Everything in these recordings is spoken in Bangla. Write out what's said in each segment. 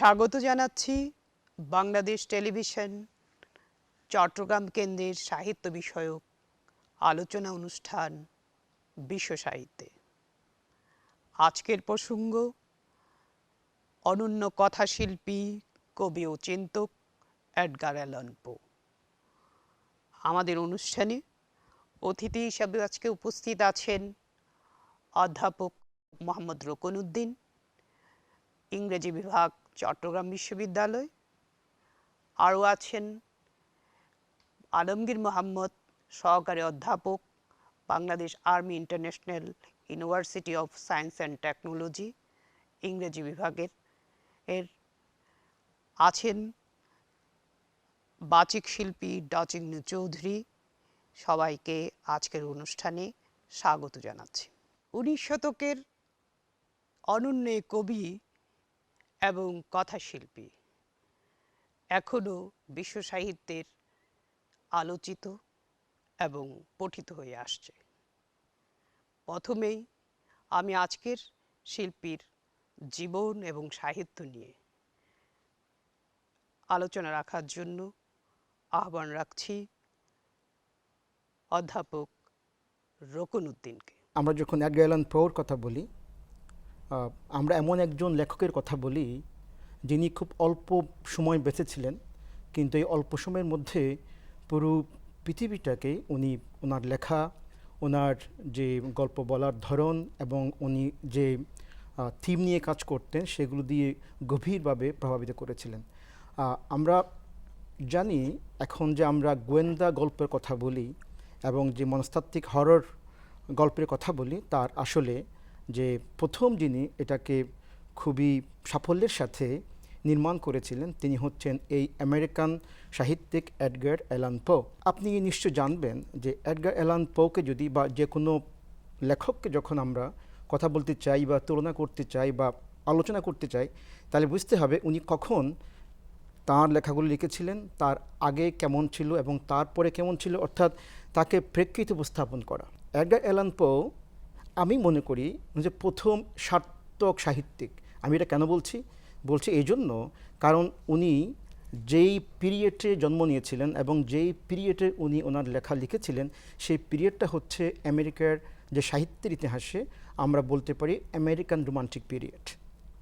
স্বাগত জানাচ্ছি বাংলাদেশ টেলিভিশন, চট্টগ্রাম কেন্দ্রের সাহিত্য বিষয়ক আলোচনা অনুষ্ঠান বিশ্ব সাহিত্যে আজকের প্রসঙ্গ, অনন্য কথাশিল্পী কবি ও চিন্তক এডগার অ্যালান পো। আমাদের অনুষ্ঠানে অতিথি হিসাবে আজকে উপস্থিত আছেন অধ্যাপক মোহাম্মদ রকনউদ্দিন ইংরেজি বিভাগ চট্টগ্রাম বিশ্ববিদ্যালয়। আরও আছেন আলমগীর মোহাম্মদ, সহকারী অধ্যাপক, Bangladesh army international university of science and technology, ইংরেজি বিভাগের। এর আছেন বাচিক শিল্পী ডচিগ্ন চৌধুরী। সবাইকে আজকের অনুষ্ঠানে স্বাগত জানাচ্ছি। উনিশ শতকের অনন্য কবি এবং কথাশিল্পী। এখনও বিশ্ব সাহিত্যের আলোচিত এবং পঠিত হয়ে আসছে। প্রথমেই আমি আজকের শিল্পীর জীবন এবং সাহিত্য নিয়ে আলোচনা রাখার জন্য আহ্বান রাখছি অধ্যাপক রকনউদ্দিনকে আমরা যখন অ্যালান পোর কথা বলি আমরা এমন একজন লেখকের কথা বলি যিনি খুব অল্প সময় বেঁচেছিলেন, কিন্তু এই অল্প সময়ের মধ্যে পুরো পৃথিবীটাকে উনি ওনার লেখা, ওনার যে গল্প বলার ধরন এবং উনি যে থিম নিয়ে কাজ করতেন সেগুলো দিয়ে গভীরভাবে প্রভাবিত করেছিলেন। আমরা জানি এখন যে আমরা গোয়েন্দা গল্পের কথা বলি এবং যে মনস্তাত্ত্বিক হরর গল্পের কথা বলি, তার আসলে যে প্রথম যিনি এটাকে খুবই সাফল্যের সাথে নির্মাণ করেছিলেন, তিনি হচ্ছেন এই আমেরিকান সাহিত্যিক অ্যাডগার অ্যালান পো। আপনি নিশ্চয় জানবেন যে অ্যাডগার অ্যালান পোকে যদি বা যে কোনো লেখককে যখন আমরা কথা বলতে চাই বা তুলনা করতে চাই বা আলোচনা করতে চাই, তাহলে বুঝতে হবে উনি কখন তার লেখাগুলো লিখেছিলেন, তার আগে কেমন ছিল এবং তারপরে কেমন ছিল, অর্থাৎ তাকে প্রেক্ষিত উপস্থাপন করা। অ্যাডগার অ্যালান পো আমি মনে করি যে প্রথম সার্থক সাহিত্যিক, আমি এটা কেন বলছি? বলছি এই জন্য কারণ উনি যেই পিরিয়ডে জন্ম নিয়েছিলেন এবং যেই পিরিয়ডে উনি ওনার লেখা লিখেছিলেন, সেই পিরিয়ডটা হচ্ছে আমেরিকার যে সাহিত্যের ইতিহাসে আমরা বলতে পারি আমেরিকান রোমান্টিক পিরিয়ড,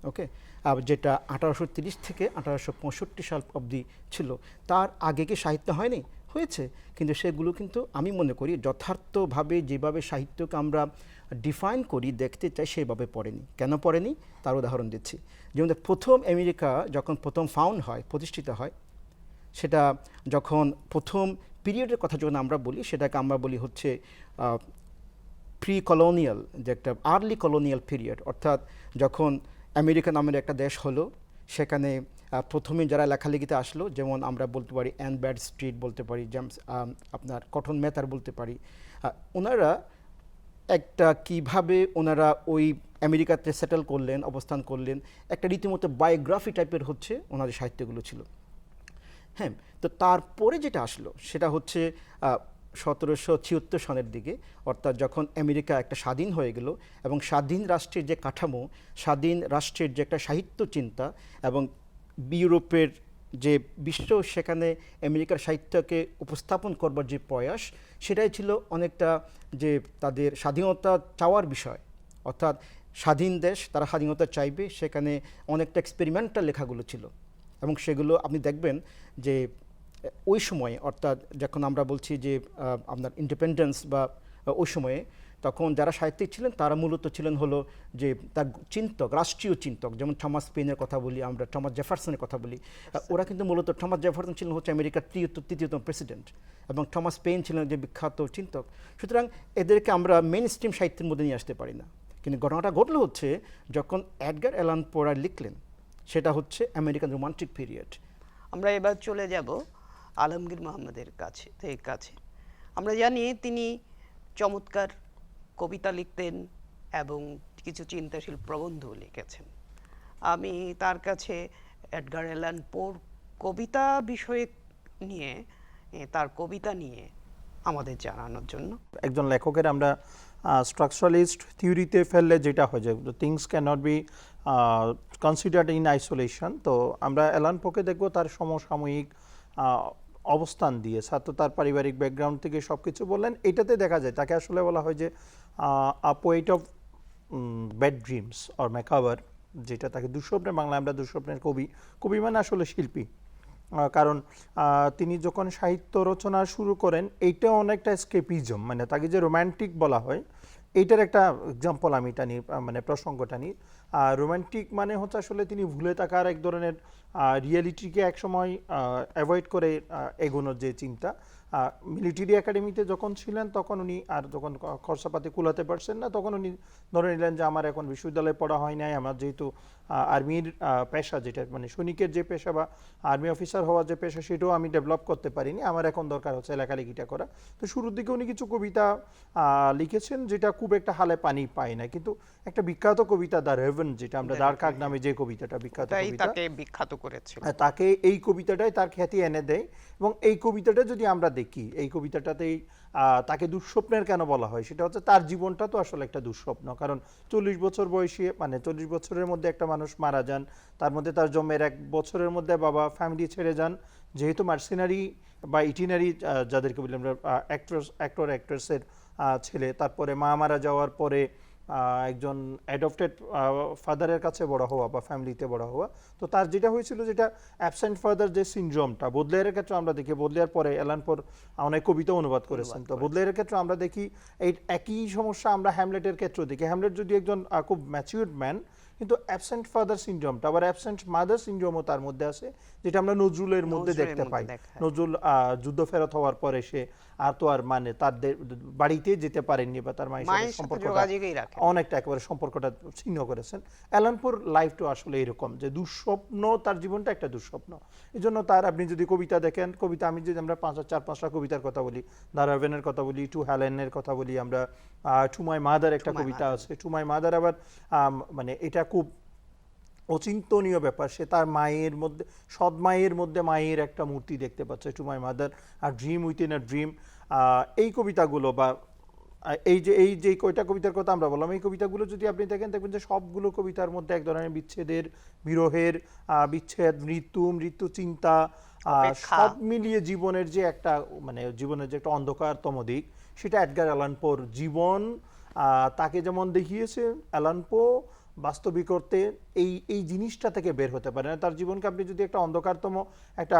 ওকে? আর যেটা আঠারোশো থেকে আঠারোশো পঁয়ষট্টি সাল অবধি ছিল। তার আগে কি সাহিত্য হয়নি? হয়েছে। কিন্তু সেগুলো কিন্তু আমি মনে করি যথার্থভাবে যেভাবে সাহিত্যকে আমরা ডিফাইন করি, দেখতে চাই, সেভাবে পড়েনি। কেন পড়েনি? তার উদাহরণ দিচ্ছি। যেমন প্রথম আমেরিকা যখন প্রথম ফাউন্ড হয়, প্রতিষ্ঠিত হয়, সেটা যখন প্রথম পিরিয়ডের কথা যখন আমরা বলি, সেটাকে আমরা বলি হচ্ছে প্রি কলোনিয়াল যে একটা আর্লি কলোনিয়াল পিরিয়ড অর্থাৎ যখন আমেরিকা নামের একটা দেশ হলো, সেখানে প্রথমে যারা লেখালেখিতে আসলো, যেমন আমরা বলতে পারি অ্যান ব্যাড স্ট্রিট বলতে পারি জেমস আপনার কটন মেথার বলতে পারি ওনারা একটা কীভাবে ওনারা ওই আমেরিকাতে সেটেল করলেন, অবস্থান করলেন, একটা রীতিমতো বায়োগ্রাফি টাইপের হচ্ছে ওনাদের সাহিত্যগুলো ছিল। হ্যাঁ তো তারপরে যেটা আসলো, সেটা হচ্ছে সতেরোশো ছিয়াত্তর সনের দিকে, অর্থাৎ যখন আমেরিকা একটা স্বাধীন হয়ে গেল এবং স্বাধীন রাষ্ট্রের যে কাঠামো, স্বাধীন রাষ্ট্রের যে একটা সাহিত্য চিন্তা এবং ইউরোপের যে বিশ্ব, সেখানে আমেরিকার সাহিত্যকে উপস্থাপন করবার যে প্রয়াস, সেটাই ছিল অনেকটা যে তাদের স্বাধীনতা চাওয়ার বিষয়। অর্থাৎ স্বাধীন দেশ, তারা স্বাধীনতা চাইবে, সেখানে অনেকটা এক্সপেরিমেন্টাল লেখাগুলো ছিল। এবং সেগুলো আপনি দেখবেন যে ওই সময়ে, অর্থাৎ যখন আমরা বলছি যে আপনার ইন্ডিপেন্ডেন্স বা ওই সময়ে তখন যারা সাহিত্যিক ছিলেন, তারা মূলত ছিলেন হলো যে তার চিন্তক, রাষ্ট্রীয় চিন্তক, যেমন থমাস পেনের কথা বলি আমরা থমাস জেফারসনের কথা বলি। ওরা কিন্তু মূলত থমাস জেফারসন ছিলেন হচ্ছে আমেরিকার তৃতীয়, তৃতীয়তম প্রেসিডেন্ট এবং থমাস পেন ছিলেন যে বিখ্যাত চিন্তক। সুতরাং এদেরকে আমরা মেন স্ট্রিম সাহিত্যের মধ্যে নিয়ে আসতে পারি না। কিন্তু ঘটনাটা ঘটলো হচ্ছে যখন অ্যাডগার অ্যালান পোরা লিখলেন, সেটা হচ্ছে আমেরিকান রোমান্টিক পিরিয়ড। আমরা এবার চলে যাব আলমগীর মোহাম্মদের কাছে কাছে। আমরা জানি তিনি চমৎকার কবিতা লিখতেন এবং কিছু চিন্তাশীল প্রবন্ধও লিখেছেন। আমি তার কাছে এডগার অ্যালান পোর কবিতা বিষয়ে নিয়ে তার কবিতা নিয়ে আমাদের জানানোর জন্য। একজন লেখকের আমরা স্ট্রাকচারালিস্ট থিওরিতে ফেললে যেটা হয়ে যায় things can not be considered in isolation তো আমরা অ্যালান পোকে দেখব তার সমসাময়িক অবস্থান দিয়ে। ছাত্র তার পারিবারিক ব্যাকগ্রাউন্ড থেকে সব কিছু বললেন। এটাতে দেখা যায়, তাকে আসলে বলা হয় যে a poet of bad dreams or macabre যেটা তাকে দুঃস্বপ্নের বাংলায় আমরা দুঃস্বপ্নের কবি কবি মানে আসলে শিল্পী। কারণ তিনি যখন সাহিত্য রচনা শুরু করেন এইটা অনেকটা স্কেপিজম মানে তাকে যে রোমান্টিক বলা হয় এইটার একটা এক্সাম্পল আমি আহ, মানে প্রসঙ্গটা নিই। রোমান্টিক মানে হচ্ছে আসলে তিনি ভুলে থাকার এক ধরনের রিয়েলিটিকে একসময় অ্যাভয়েড করে এগোনোর যে চিন্তা মিলিটারি একাডেমিতে যখন ছিলেন তখন উনি আর যখন খরচাপাতি কুলাতে পারছেন না তখন উনি ধরে নিলেন যে আমার এখন বিশ্ববিদ্যালয়ে পড়া হয় নাই। আমার যেহেতু আর্মির পেশা যেটা মানে সৈনিকের যে পেশা বা আর্মি অফিসার হওয়ার যে পেশা সেটাও আমি ডেভেলপ করতে পারিনি। আমার এখন দরকার হচ্ছে লেখালেখিটা করা। তো শুরুর দিকে উনি কিছু কবিতা লিখেছেন যেটা খুব একটা হালে পানি পায় না। কিন্তু একটা বিখ্যাত কবিতা দ্য রেভেন যেটা আমরা The দ্বার কাক নামে যে কবিতাটা বিখ্যাত কবিতা। বিখ্যাত করেছিল। তাকে এই কবিতাটাই তার খ্যাতি এনে দেয়। এবং এই কবিতাটা যদি আমরা দেখি এই কবিতাটাতেই তাকে দুঃস্বপ্নের কেন বলা হয়? সেটা হচ্ছে তার জীবনটা তো আসলে একটা দুঃস্বপ্ন। কারণ চল্লিশ বছর বয়সী মানে চল্লিশ বছরের মধ্যে একটা মানুষ মারা যান, তার মধ্যে তার জন্মের এক বছরের মধ্যে বাবা ফ্যামিলি ছেড়ে যান। যেহেতু মার্সিনারি বা ইটিনারি যাদেরকে বলি আমরা অ্যাক্ট্রেস অ্যাক্টর অ্যাক্ট্রেসের ছেলে, তারপরে মা মারা যাওয়ার পরে একজন অ্যাডপ্টেড ফাদারের কাছে বড় হওয়া বা ফ্যামিলিতে বড় হওয়া। তো তার যেটা হয়েছিল যেটা অ্যাবসেন্ট ফাদার যে সিনড্রোমটা বদলেয়ারের ক্ষেত্রে আমরা দেখি বদলেয়ার পরে এলানপর অনেক কবিতা অনুবাদ করেছেন। তো বদলেয়ারের ক্ষেত্রে আমরা দেখি এই একই সমস্যা আমরা হ্যামলেটের ক্ষেত্রেও দেখি। হ্যামলেট যদি একজন খুব ম্যাচিউরড ম্যান কিন্তু অ্যাবসেন্ট ফাদার সিনড্রোমটা আবার অ্যাবসেন্ট মাদার সিনড্রোমও তার মধ্যে আছে। যেটা আমরা নজরুলের মধ্যে দেখতে পাই। নজরুল যুদ্ধ ফেরত হওয়ার পরে সে আর তো আর মানে তার বাড়িতে যেতে পারেননি বা তার মায়ের সাথে সম্পর্কটা অনেকটা একেবারে সম্পর্কটা ছিন্ন করেছেন। অ্যালানপুর লাইফটা আসলে এরকম যে দুঃস্বপ্ন তার জীবনটা একটা দুঃস্বপ্ন। এই জন্য তার আপনি যদি কবিতা দেখেন কবিতা আমি যদি আমরা পাঁচ চার পাঁচটা কবিতার কথা বলি দারাভেনের কথা বলি টু হ্যালেনের কথা বলি আমরা টু মাই মাদার একটা কবিতা আছে। টু মাই মাদার আবার মানে এটা খুব অচিন্তনীয় ব্যাপার। সে তার মায়ের মধ্যে সৎ মায়ের মধ্যে মায়ের একটা মূর্তি দেখতে পাচ্ছে টু মাই মাদার আর ড্রিম উইথিন আ ড্রিম এই কবিতাগুলো বা এই যে এই যে কয়টা কবিতার কথা আমরা বললাম এই কবিতাগুলো যদি আপনি দেখেন দেখবেন যে সবগুলো কবিতার মধ্যে এক ধরনের বিচ্ছেদের বিরহের বিচ্ছেদ মৃত্যু মৃত্যু চিন্তা সব মিলিয়ে জীবনের যে একটা মানে জীবনের যে একটা অন্ধকারতম দিক সেটা অ্যাডগার অ্যালানপোর জীবন তাকে যেমন দেখিয়েছে অ্যালানপো বাস্তবিক করতে এই এই জিনিসটা থেকে বের হতে পারে না। তার জীবনকে আপনি যদি একটা অন্ধকারতম একটা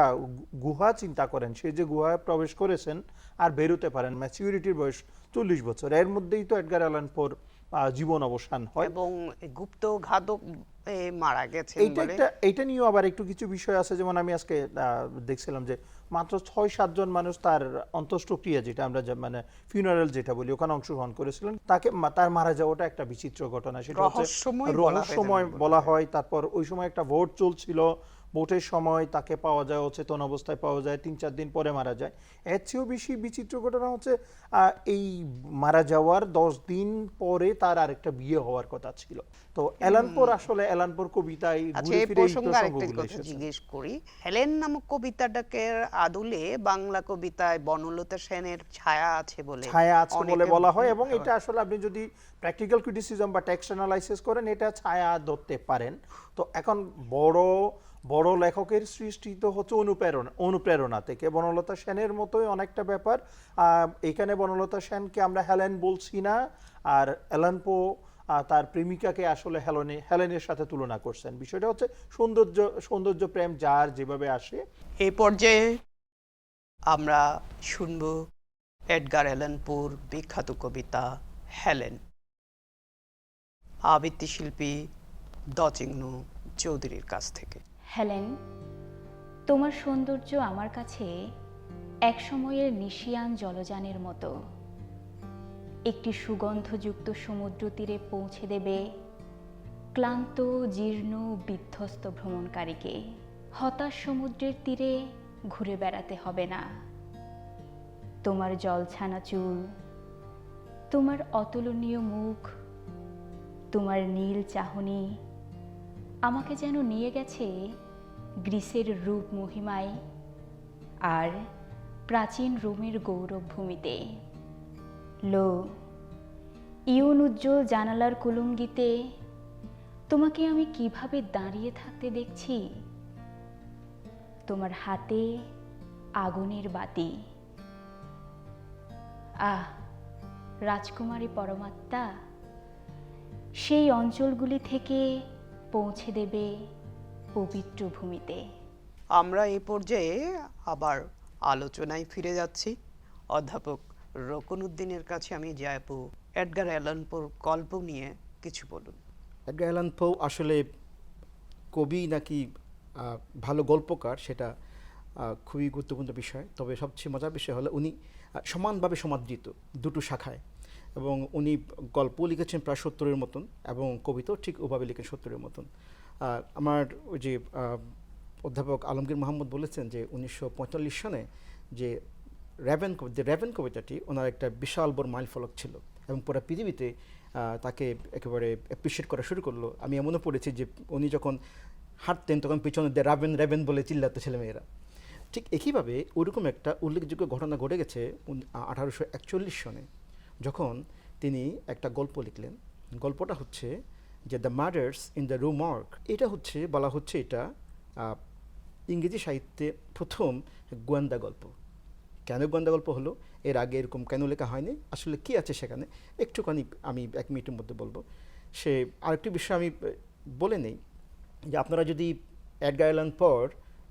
গুহা চিন্তা করেন, সে যে গুহায় প্রবেশ করেছেন আর বেরোতে পারেন, ম্যাচিউরিটির বয়স চল্লিশ বছর, এর মধ্যেই তো এডগার অ্যালান পোর জীবন অবসান হয়। এবং গুপ্ত ঘাতক মারা গেছে এইটা একটা এইটা নিয়েও আবার একটু কিছু বিষয় আছে। যেমন আমি আজকে দেখছিলাম যে মাত্র ছয় সাতজন মানুষ তার অন্ত্যেষ্টিক্রিয়া যেটা আমরা মানে ফিউনারেল যেটা বলি ওখানে অংশগ্রহণ করেছিলেন। তাকে তার মারা যাওয়াটা একটা বিচিত্র ঘটনা। সেটা হচ্ছে রহস্যময় বলা হয়। তারপর ওই সময় একটা ভোট চলছিল। ভোটের সময় তাকে পাওয়া যায় অচেতন অবস্থায় পাওয়া যায় তিন চার দিন পরে মারা যায়। এর চেয়েও বেশি বিচিত্র ঘটনা হচ্ছে এই মারা যাওয়ার দশ দিন পরে তার আরেকটা বিয়ে হওয়ার কথা ছিল। তো এলানপুর আসলে এলানপুর কবিতায় আচ্ছা ঘুরে ফিরে কথা জিজ্ঞেস করি। হেলেন নামক কবিতাটাকে আদলে বাংলা কবিতায় বনলতা সেনের ছায়া আছে বলে ছায়া আছে বলে বলা হয় এবং এটা আসলে আপনি যদি প্র্যাকটিক্যাল ক্রিটিসিজম বা টেক্সট অ্যানালাইসিস করেন এটা ছায়া ধরতে পারেন। তো এখন বড় বড় লেখকের সৃষ্টি তো হচ্ছে অনুপ্রেরণা অনুপ্রেরণা থেকে। বনলতা সেনের মতোই অনেকটা ব্যাপার। এখানে বনলতা সেনকে আমরা হেলেন বলছি না, আর এলানপো তার প্রেমিকাকে আসলে হেলনে, হেলেনের সাথে তুলনা করছেন। বিষয়টা হচ্ছে সৌন্দর্য সৌন্দর্য প্রেম যার যেভাবে আসে। এই পর্যায়ে আমরা শুনব এডগার অ্যালানপুর বিখ্যাত কবিতা হেলেন। আবৃত্তি শিল্পী দচিগ্ন চৌধুরীর কাছ থেকে। হেলেন, তোমার সৌন্দর্য আমার কাছে এক সময়ের নিশিয়ান জলযানের মতো। একটি সুগন্ধযুক্ত সমুদ্র তীরে পৌঁছে দেবে ক্লান্ত, জীর্ণ, বিধ্বস্ত ভ্রমণকারীকে। হতাশ সমুদ্রের তীরে ঘুরে বেড়াতে হবে না। তোমার জলছানা চুল, তোমার অতুলনীয় মুখ, তোমার নীল চাহনি আমাকে যেন নিয়ে গেছে গ্রিসের রূপ মহিমায় আর প্রাচীন রোমের গৌরব ভূমিতে লো, ইউন উজ্জ্বল জানালার কুলুঙ্গিতে তোমাকে আমি কীভাবে দাঁড়িয়ে থাকতে দেখছি? তোমার হাতে আগুনের বাতি। আহ, রাজকুমারী পরমাত্মা, সেই অঞ্চলগুলি থেকে পৌঁছে দেবে পবিত্র ভূমিতে। আমরা এ পর্যায়ে আবার আলোচনায় ফিরে যাচ্ছি। অধ্যাপক রকনউদ্দিনের কাছে আমি যাব এডগার অ্যালানপোর গল্প নিয়ে কিছু বলুন। এডগার অ্যালান পো আসলে কবি নাকি ভালো গল্পকার সেটা খুবই গুরুত্বপূর্ণ বিষয়। তবে সবচেয়ে মজার বিষয় হলো উনি সমানভাবে সমাদৃত দুটো শাখায়। এবং উনি গল্প লিখেছেন প্রায় সত্তরের মতন এবং কবিতাও ঠিক ওভাবে লিখেন সত্তরের মতন। আমার ওই যে অধ্যাপক আলমগীর মোহাম্মদ বলেছেন যে উনিশশো সনে যে র্যাভেন যে র্যাভেন কবিতাটি ওনার একটা বিশাল বড় মাইল ফলক ছিল এবং পুরো পৃথিবীতে তাকে একেবারে অ্যাপ্রিসিয়েট করা শুরু করল। আমি এমনও পড়েছি যে উনি যখন হাঁটতেন তখন পিছনে দিয়ে রাবেন র্যাবেন বলে চিল্লাতো ছেলেমেয়েরা। ঠিক একইভাবে ওরকম একটা উল্লেখযোগ্য ঘটনা ঘটে গেছে আঠারোশো একচল্লিশ সনে। যখন তিনি একটা গল্প লিখলেন, গল্পটা হচ্ছে যে the murders in the Rue Morgue এটা হচ্ছে, বলা হচ্ছে এটা ইংরেজি সাহিত্যে প্রথম গোয়েন্দা গল্প। কেন গোয়েন্দা গল্প হলো? এর আগে এরকম কেন লেখা হয়নি? আসলে কি আছে সেখানে? একটুখানি আমি এক মিনিটের মধ্যে বলব। সে আরেকটি বিষয় আমি বলে নেই, যে আপনারা যদি অ্যাডগার অ্যালান পর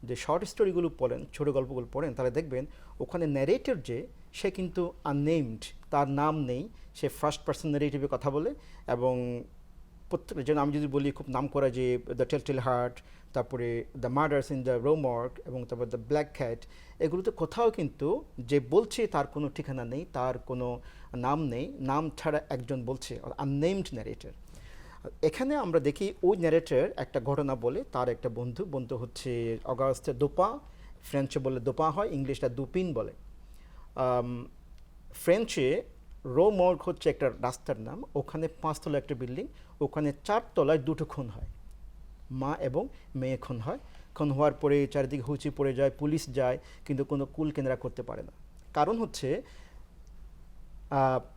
যে শর্ট স্টোরিগুলো পড়েন, ছোটো গল্পগুলো পড়েন, তাহলে দেখবেন ওখানে ন্যারেটর যে, সে কিন্তু আননেমড তার নাম নেই, সে ফার্স্ট পার্সন ন্যারেটিভে কথা বলে এবং প্রত্যেকটা যেন আমি যদি বলি খুব নাম করা যে দ্য টেলটেল হার্ট তারপরে the murders in the Rue Morgue এবং তারপর দ্য ব্ল্যাক ক্যাট এগুলোতে কোথাও কিন্তু যে বলছে তার কোনো ঠিকানা নেই, তার কোনো নাম নেই, নাম ছাড়া একজন বলছে আননেমড ন্যারেটর এখানে আমরা দেখি ওই ন্যারেটর একটা ঘটনা বলে, তার একটা বন্ধু বন্ধু হচ্ছে অগাস্টে দোপা ফ্রেঞ্চে বলে দোপা হয়, ইংলিশটা দুপিন বলে। ফ্রেঞ্চে রো মর্গ হচ্ছে একটা রাস্তার নাম। ওখানে পাঁচতলা একটা বিল্ডিং ওখানে চারতলায় দুটো খুন হয়। মা এবং মেয়ে খুন হয়। খুন হওয়ার পরে চারিদিকে হুচি পড়ে যায়, পুলিশ যায়, কিন্তু কোনো কুল কেন্দ্রা করতে পারে না। কারণ হচ্ছে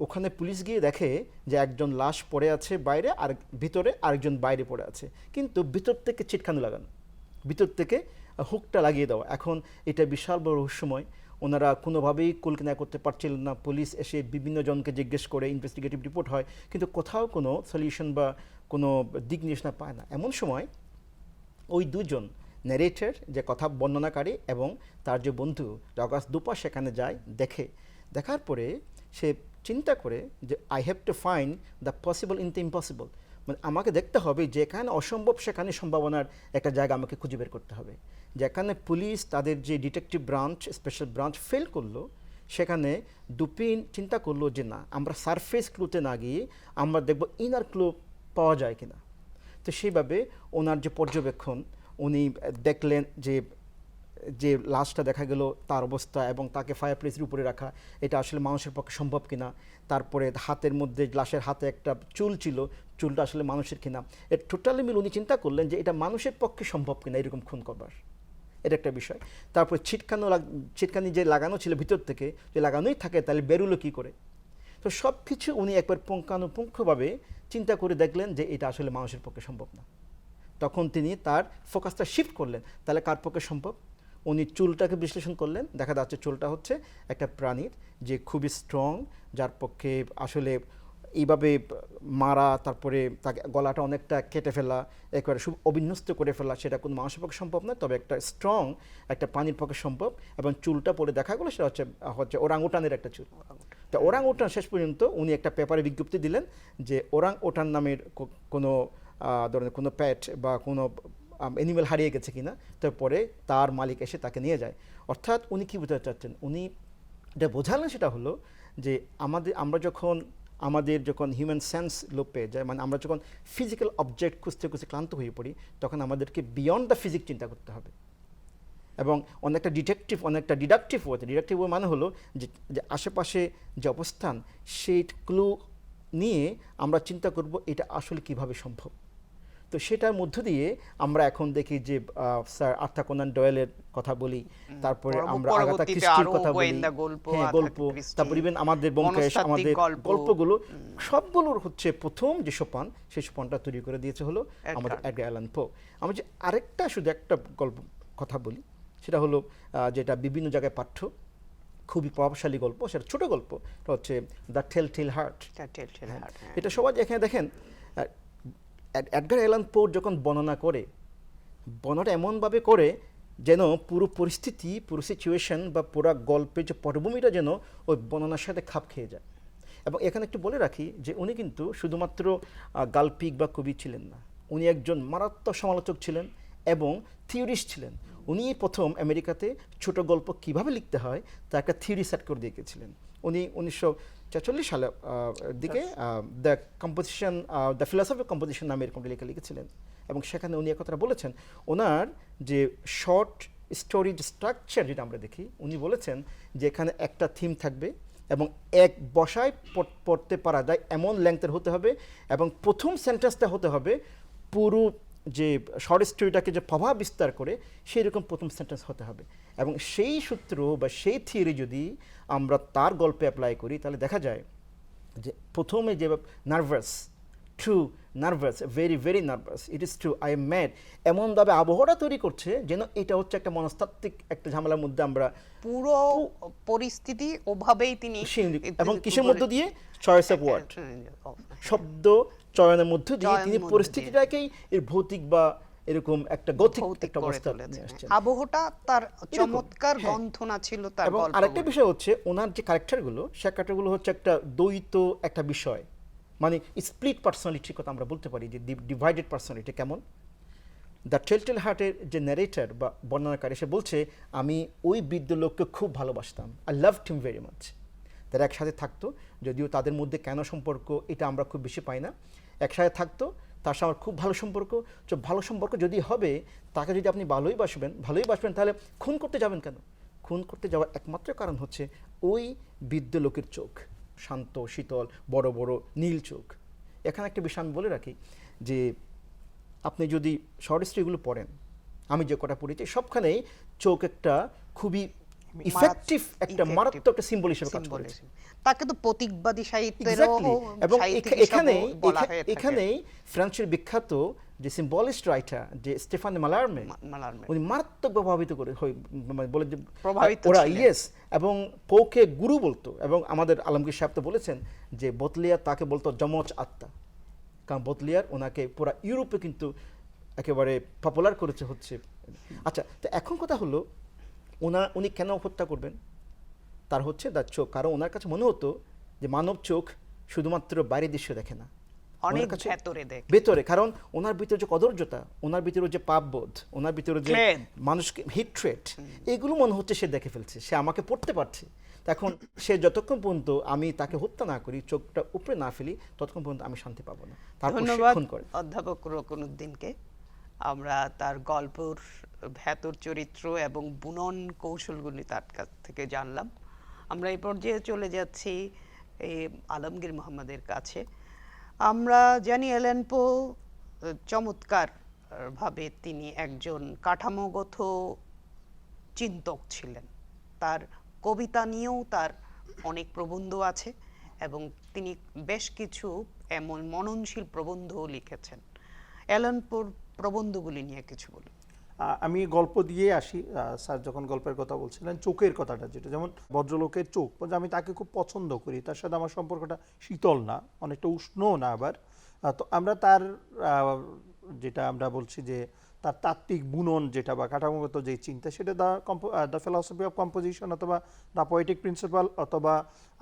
ওখানে পুলিশ গিয়ে দেখে যে একজন লাশ পড়ে আছে বাইরে, আর ভিতরে আরেকজন বাইরে পড়ে আছে। কিন্তু ভিতর থেকে ছিটকানো লাগানো। ভিতর থেকে হুকটা লাগিয়ে দেওয়া। এখন এটা বিশাল বড় রহস্যময়। ওনারা কোনোভাবেই কলকাতা করতে পারছিলেন না। পুলিশ এসে বিভিন্ন জনকে জিজ্ঞেস করে ইনভেস্টিগেটিভ রিপোর্ট হয়, কিন্তু কোথাও কোনো সলিউশন বা কোনো দিক নির্দেশনা পায় না। এমন সময় ওই দুজন ন্যারেটর যে কথা বর্ণনাকারী এবং তার যে বন্ধু জগাস দুপা সেখানে যায়, দেখে। দেখার পরে সে চিন্তা করে যে I have to find the possible in the impossible মানে আমাকে দেখতে হবে যেখানে অসম্ভব, সেখানে সম্ভাবনার একটা জায়গা আমাকে খুঁজে বের করতে হবে। যেখানে পুলিশ তাদের যে detective branch special branch fail করল, সেখানে দুপিন চিন্তা করল যে না, আমরা সারফেস ক্লুতে না গিয়ে আমরা দেখব ইনার ক্লু পাওয়া যায় কিনা। তো সেইভাবে ওনার যে পর্যবেক্ষণ, উনি দেখলেন যে যে লাশটা দেখা গেল, তার অবস্থা এবং তাকে ফায়ার প্লেসের উপরে রাখা, এটা আসলে মানুষের পক্ষে সম্ভব কিনা? তারপরে হাতের মধ্যে লাশের হাতে একটা চুল ছিল, চুলটা আসলে মানুষের কিনা? এর টোটালি মিল উনি চিন্তা করলেন যে এটা মানুষের পক্ষে সম্ভব কিনা এরকম খুন করবার। এটা একটা বিষয়। তারপর ছিটকানো ছিটকানি যে লাগানো ছিল ভিতর থেকে, যে লাগানোই থাকে, তাহলে বেরুলো কী করে? তো সব কিছু উনি একবার পুঙ্খানুপুঙ্খভাবে চিন্তা করে দেখলেন যে এটা আসলে মানুষের পক্ষে সম্ভব না। তখন তিনি তার ফোকাসটা শিফট করলেন। তাহলে কার পক্ষে সম্ভব? উনি চুলটাকে বিশ্লেষণ করলেন। দেখা যাচ্ছে চুলটা হচ্ছে একটা প্রাণীর যে খুবই স্ট্রং যার পক্ষে আসলে এইভাবে মারা তারপরে তাকে গলাটা অনেকটা কেটে ফেলা একেবারে খুব অবিন্যস্ত করে ফেলা সেটা কোনো মানুষের পক্ষে সম্ভব নয় তবে একটা স্ট্রং একটা প্রাণীর পক্ষে সম্ভব। এবং চুলটা পরে দেখা গেলো সেটা হচ্ছে হচ্ছে ওরাং একটা চুল। তো ওরাং ওটান শেষ পর্যন্ত উনি একটা পেপারে বিজ্ঞপ্তি দিলেন যে ওরাং ওটান নামের কোনো ধরনের কোনো প্যাট বা কোনো অ্যানিমেল হারিয়ে গেছে কিনা, তারপরে তার মালিক এসে তাকে নিয়ে যায়। অর্থাৎ উনি কী বোঝাতে চাচ্ছেন? উনি এটা বোঝালেন সেটা হলো যে আমাদের, আমরা যখন, আমাদের যখন হিউম্যান সেন্স লোপ পেয়ে যায় মানে আমরা যখন ফিজিক্যাল অবজেক্ট খুঁজতে খুঁজতে ক্লান্ত হয়ে পড়ি, তখন আমাদেরকে বিয়ন্ড দ্য ফিজিক চিন্তা করতে হবে। এবং অনেকটা ডিটেকটিভ অনেকটা ডিডাকটিভ ওয়েতে ডিডাকটিভ ওয়ে মানে হলো যে যে আশেপাশে যে অবস্থান, সেই ক্লু নিয়ে আমরা চিন্তা করব এটা আসলে কীভাবে সম্ভব। তো সেটার মধ্য দিয়ে আমরা এখন দেখি যে স্যার আর্থা কোনান ডয়েলের কথা বলি তারপরে আমরা পরবর্তীতে ক্রিস্টির কথা বলি। হ্যাঁ গল্প তারপর ইভেন আমাদের মনস্তাত্ত্বিক আমাদের গল্পগুলো সবগুলোর হচ্ছে প্রথম যে সোপান সেই সোপানটা তৈরি করে দিয়েছে হলো আমাদের এডগার অ্যালান পো। আমি যে আরেকটা শুধু একটা গল্প কথা বলি সেটা হলো আহ, যেটা বিভিন্ন জায়গায় পাঠ্য খুবই প্রভাবশালী গল্প সেটা ছোট গল্প হচ্ছে the tell tale heart heart, হ্যাঁ। এটা সবাই এখানে দেখেন এডগার অ্যালান পোর যখন বর্ণনা করে, বর্ণনাটা এমনভাবে করে যেন পুরো পরিস্থিতি, পুরো সিচুয়েশন বা পুরো গল্পের যে পটভূমিটা যেন ওই বর্ণনার সাথে খাপ খেয়ে যায়। এবং এখানে একটু বলে রাখি যে উনি কিন্তু শুধুমাত্র গাল্পিক বা কবি ছিলেন না। উনি একজন মারাত্মক সমালোচক ছিলেন এবং থিওরিস্ট ছিলেন। উনি প্রথম আমেরিকাতে ছোট গল্প কীভাবে লিখতে হয় তা একটা থিওরি সেট করে দিয়ে গেছিলেন। উনি উনিশশো ছেচল্লিশ সালে দিকে the composition the philosophy composition নামে এরকম লেখা লিখেছিলেন। এবং সেখানে উনি একথাটা বলেছেন ওনার যে শর্ট স্টোরি স্ট্রাকচার যেটা আমরা দেখি উনি বলেছেন যে এখানে একটা থিম থাকবে এবং এক বসায় পড়তে পারা যায় এমন লেংথের হতে হবে এবং প্রথম সেন্টেন্সটা হতে হবে পুরো যে শর্ট স্টোরিটাকে যে প্রভাব বিস্তার করে সেই রকম প্রথম সেন্টেন্স হতে হবে। এবং সেই সূত্র বা সেই থিওরি যদি আমরা তার গল্পে অ্যাপ্লাই করি তাহলে দেখা যায় যে প্রথমে যে nervous true nervous very very nervous it is true I am mad এমনভাবে আবহাওয়াটা তৈরি করছে যেন এটা হচ্ছে একটা মনস্তাত্ত্বিক একটা ঝামেলার মধ্যে আমরা পুরো পরিস্থিতি ওভাবেই তিনি এবং কিসের মধ্য দিয়ে? চয়েস অফ ওয়ার্ড শব্দ চয়নের মধ্য দিয়ে তিনি পরিস্থিতিটাকেই এর ভৌতিক বা এরকম একটা গতিক একটা অবস্থা নিয়ে আসছেন। আবহটা তার চমৎকার হ্যাঁ। গন্থনা ছিল তার এবং আরেকটা বিষয় হচ্ছে ওনার যে ক্যারেক্টারগুলো সে ক্যারেক্টারগুলো হচ্ছে একটা দ্বৈত একটা বিষয়। মানে স্প্লিট পার্সোনালিটির কথা আমরা বলতে পারি যে ডিভাইডেড পার্সোনালিটি কেমন? দ্য টেলটেল হার্টের যে ন্যারেটার বা বর্ণনাকারী সে বলছে আমি ওই বৃদ্ধ লোককে খুব ভালোবাসতাম। I love him very much তারা একসাথে থাকতো। যদিও তাদের মধ্যে কেন সম্পর্ক এটা আমরা খুব বেশি পাই না। একসাথে থাকতো, তার সাথে আমার খুব ভালো সম্পর্ক। তো ভালো সম্পর্ক যদি হবে, তাকে যদি আপনি ভালোই বাসবেন ভালোই বাসবেন, তাহলে খুন করতে যাবেন কেন? খুন করতে যাওয়ার একমাত্র কারণ হচ্ছে ওই বৃদ্ধ লোকের চোখ, শান্ত, শীতল, বড় বড়, নীল চোখ। এখানে একটা বিষয় আমি বলে রাখি যে, আপনি যদি শর্ট পড়েন, আমি যে কটা পড়েছি, সবখানেই চোখ একটা খুবই ইফেক্টিভ একটা মারাত্মক একটা সিম্বল হিসেবে কাজ করেছে। তাকে তো প্রতীকবাদী সাহিত্যেরও এবং সাহিত্যিক এখা- হিসাবেও এখানেই বলা এখা- থাকে। এখানেই ফ্রান্সের বিখ্যাত যে সিম্বলিস্ট রাইটার যে স্টেফান মালারমে উনি মারাত্মক প্রভাবিত করে মানে বলে যে প্রভাবিত ওরা ইয়েস এবং পোকে গুরু বলতো। এবং আমাদের আলমগীর সাহেব তো বলেছেন যে বতলিয়া তাকে বলতো যমজ আত্মা। কারণ বতলিয়ার ওনাকে পুরো ইউরোপে কিন্তু একেবারে পপুলার করেছে হচ্ছে। আচ্ছা তো এখন কথা হলো ওনা উনি কেন হত্যা করবেন? তার হচ্ছে তার চোখ। কারণ ওনার কাছে মনে হতো যে মানব চোখ শুধুমাত্র বাইরের দৃশ্য দেখে না। অনেক ভেতরে দেখে। ভেতরে কারণ ওনার ভিতরে যে কদর্যতা ওনার ভিতরে যে পাপবোধ ওনার ভিতরে যে মানুষকে হিট্রেট এগুলো মনে হচ্ছে সে দেখে ফেলছে সে আমাকে পড়তে পারছে। এখন সে যতক্ষণ পর্যন্ত আমি তাকে হত্যা না করি চোখটা উপরে না ফেলি ততক্ষণ পর্যন্ত আমি শান্তি পাবো না। ধন্যবাদ অধ্যাপক রকনুদ্দিনকে আমরা তার গল্পর ভেতর চরিত্র এবং বুনন কৌশলগুলি তার কাছ থেকে জানলাম। আমরা এই পর্যায়ে চলে যাচ্ছি এই আলমগীর মোহাম্মদের কাছে। আমরা জানি এলেনপো চমৎকার ভাবে তিনি একজন কাঠামোগত চিন্তক ছিলেন। তার কবিতা নিয়েও তার অনেক প্রবন্ধ আছে এবং তিনি বেশ কিছু এমন মননশীল প্রবন্ধও লিখেছেন। অ্যালানপোর প্রবন্ধগুলি নিয়ে কিছু বলুন। আমি গল্প দিয়ে আসি। স্যার যখন গল্পের কথা বলছিলেন, চোখের কথাটা যেটা, যেমন ভদ্রলোকের চোখ আমি তাকে খুব পছন্দ করি, তার সাথে আমার সম্পর্কটা শীতল না, অনেকটা উষ্ণও না আবার। তো আমরা তার যেটা আমরা বলছি যে, তার তাত্ত্বিক বুনন যেটা বা কাঠামোগত যে চিন্তা, সেটা the the philosophy of composition অথবা দ্য পোয়েটিক প্রিন্সিপাল অথবা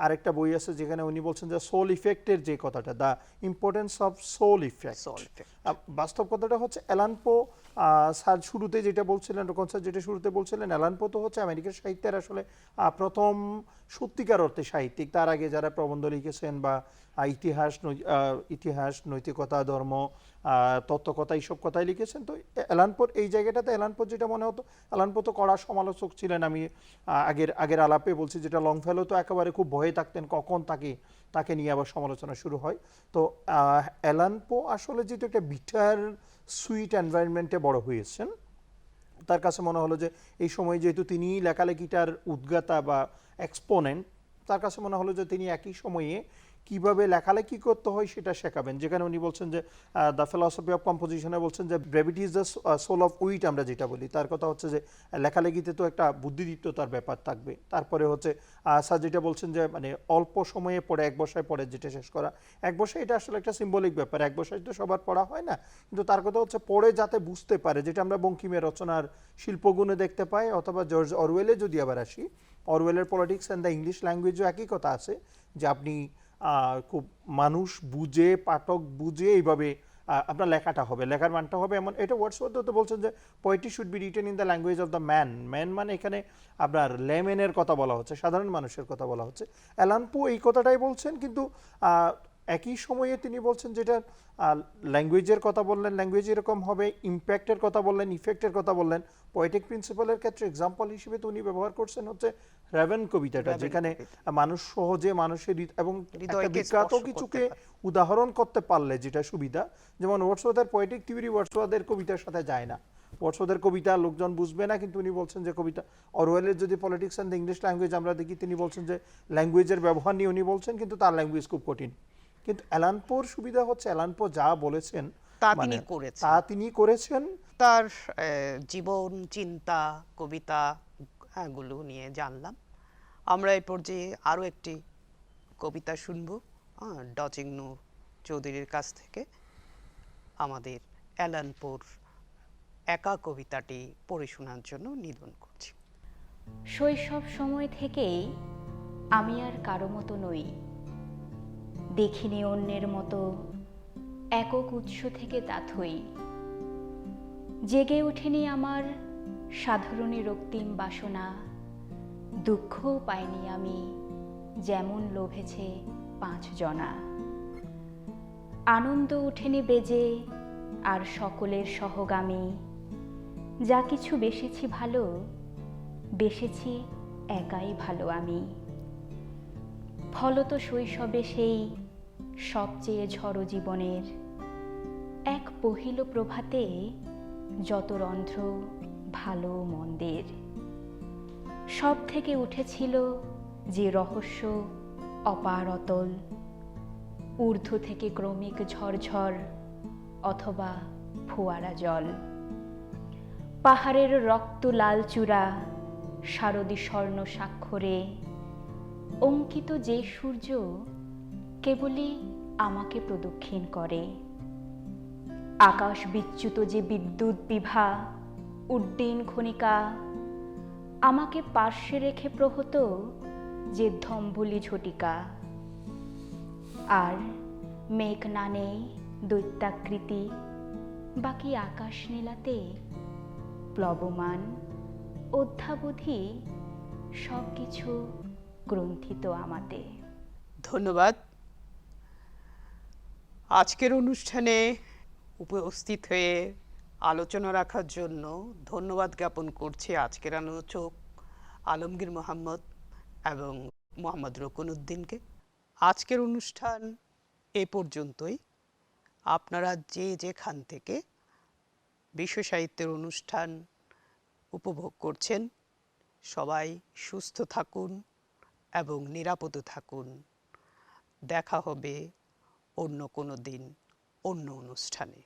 আরেকটা বই আছে যেখানে উনি বলছেন যে সোল ইফেক্টের যে কথাটা the importance of soul effect বাস্তব কথাটা হচ্ছে অ্যালানপো স্যার শুরুতে যেটা বলছিলেন রোকন স্যার যেটা শুরুতে বলছিলেন অ্যালানপো তো হচ্ছে আমেরিকার সাহিত্যের আসলে প্রথম সত্যিকার অর্থে সাহিত্যিক। তার আগে যারা প্রবন্ধ লিখেছেন বা ইতিহাস ইতিহাস নৈতিকতা ধর্ম তত্ত্বকথা এইসব কথাই লিখেছেন। তো অ্যালানপোর এই জায়গাটাতে অ্যালানপোর যেটা মনে হতো অ্যালানপো তো কড়া সমালোচক ছিলেন। আমি আগের আগের আলাপে বলছি যেটা লং ফেলো তো একেবারে খুব ভয়ে থাকতেন, কখন তাকে তাকে নিয়ে আবার সমালোচনা শুরু হয়। তো অ্যালানপো আসলে যেহেতু একটা বিটার, সুইট এনভায়রনমেন্টে বড় হয়েছেন, তার কাছে মনে হলো যে এই সময় যেহেতু তিনি লেখালেখিটার উদ্গাতা বা এক্সপোনেন্ট, তার কাছে মনে হলো যে তিনি একই সময়ে কীভাবে লেখালেখি করতে হয় সেটা শেখাবেন। যেখানে উনি বলছেন যে দ্য ফিলসফি অফ কম্পোজিশনে বলছেন যে brevity is the soul of wit আমরা যেটা বলি। তার কথা হচ্ছে যে, লেখালেখিতে তো একটা বুদ্ধিদীপ্ততার ব্যাপার থাকবে। তারপরে হচ্ছে স্যার যেটা বলছেন যে মানে অল্প সময়ে পড়ে, এক বসায় পড়ে যেটা শেষ করা। এক বসায় এটা আসলে একটা সিম্বলিক ব্যাপার। এক বসায় তো সবার পড়া হয় না। কিন্তু তার কথা হচ্ছে, পড়ে যাতে বুঝতে পারে, যেটা আমরা বঙ্কিমের রচনার শিল্পগুণে দেখতে পাই, অথবা জর্জ অরওয়েলে যদি আবার আসি, অরওয়েলের পলিটিক্স অ্যান্ড দ্য ইংলিশ ল্যাঙ্গুয়েজও একই কথা আছে, যে আপনি খুব মানুষ বুঝে, পাঠক বুঝে এইভাবে আপনার লেখাটা হবে। লেখার মানটা হবে এমন, এটা ওয়ার্ডসওয়ার্থ বলছেন যে poetry should be written in the language of the man man মানে এখানে আপনার লেমেনের কথা বলা হচ্ছে, সাধারণ মানুষের কথা বলা হচ্ছে। অ্যালানপো এই কথাটাই বলছেন, কিন্তু একই সময়ে তিনি বলছেন যেটা ল্যাঙ্গুয়েজের কথা বললেন ল্যাঙ্গুয়েজ এরকম হবে ইম্প্যাক্টের কথা বললেন ইফেক্টের কথা বললেন। পোয়েটিক প্রিন্সিপালের ক্ষেত্রে এক্সাম্পল হিসেবে তো উনি ব্যবহার করছেন হচ্ছে রেভেন কবিতাটা যেখানে মানুষ সহজে মানুষের এবং বিখ্যাত কিছুকে উদাহরণ করতে পারলে যেটা সুবিধা যেমন ওয়ার্ডসওয়ার্থের পোয়েটিক থিওরি ওয়ার্ডসওয়ার্থের কবিতার সাথে যায় না। ওয়ার্ডসওয়ার্থের কবিতা লোকজন বুঝবে না কিন্তু উনি বলছেন যে কবিতা অরওয়েলের যদি পলিটিক্স অ্যান্ড ইংলিশ ল্যাঙ্গুয়েজ আমরা দেখি তিনি বলছেন যে ল্যাঙ্গুয়েজের ব্যবহার নিয়ে উনি বলছেন কিন্তু তার ল্যাঙ্গুয়েজ খুব কঠিন। কিন্তু অ্যালানপোর সুবিধা হচ্ছে অ্যালানপো যা বলেছেন তা মানে তিনি করেছেন। তা তিনি করেছেন। তার জীবন চিন্তা কবিতা হ্যাঁ, গুলো নিয়ে জানলাম। আমরা এই পর্যায়ে আরও একটি কবিতা শুনব ডচিং নূর চৌধুরীর কাছ থেকে। আমাদের অ্যালানপুর একা কবিতাটি পড়ে শোনার জন্য নিবেদন করছি। শৈশব সময় থেকেই আমি আর কারও মতো নই। দেখিনি অন্যের মতো একক উৎস থেকে তাথই। জেগে ওঠেনি আমার সাধারণী রক্তিম বাসনা। দুঃখও পাইনি আমি, যেমন লোভেছে পাঁচ জনা। আনন্দ উঠেনি বেজে, আর সকলের সহগামী। যা কিছু বেসেছি ভালো, বেসেছি একাই ভালো আমি। ফলত শৈশবে সেই সবচেয়ে ঝড় জীবনের, এক পহিল প্রভাতে যত রন্ধ্র ভালো মন্দের। সব থেকে উঠেছিল যে রহস্য অপার অতল। ঊর্ধ্ব থেকে ক্রমিক ঝরঝর অথবা ফোয়ারা জল। পাহাড়ের রক্ত লাল চূড়া, শারদী স্বর্ণ স্বাক্ষরে। অঙ্কিত যে সূর্য কেবলই আমাকে প্রদক্ষিণ করে। আকাশ বিচ্যুত যে বিদ্যুৎ বিভা উড্ডীন খনিকা, আমাকে পার্শ্বে রেখে প্রহত যে ধম্বুলি ঝটিকা। আর মেঘ নানে দৈত্যাকৃতি, বাকি আকাশ নীলাতে প্লবমান, অধ্যাবধি সব কিছু গ্রন্থিত আমাতে। ধন্যবাদ। আজকের অনুষ্ঠানে উপস্থিত হয়ে আলোচনা রাখার জন্য ধন্যবাদ জ্ঞাপন করছি আজকের আলোচক আলমগীর মোহাম্মদ এবং মোহাম্মদ রকুনউদ্দিনকে। আজকের অনুষ্ঠান এ পর্যন্তই। আপনারা যে যেখান থেকে বিশ্ব সাহিত্যের অনুষ্ঠান উপভোগ করছেন, সবাই সুস্থ থাকুন এবং নিরাপদ থাকুন। দেখা হবে অন্য কোনো দিন, অন্য অনুষ্ঠানে।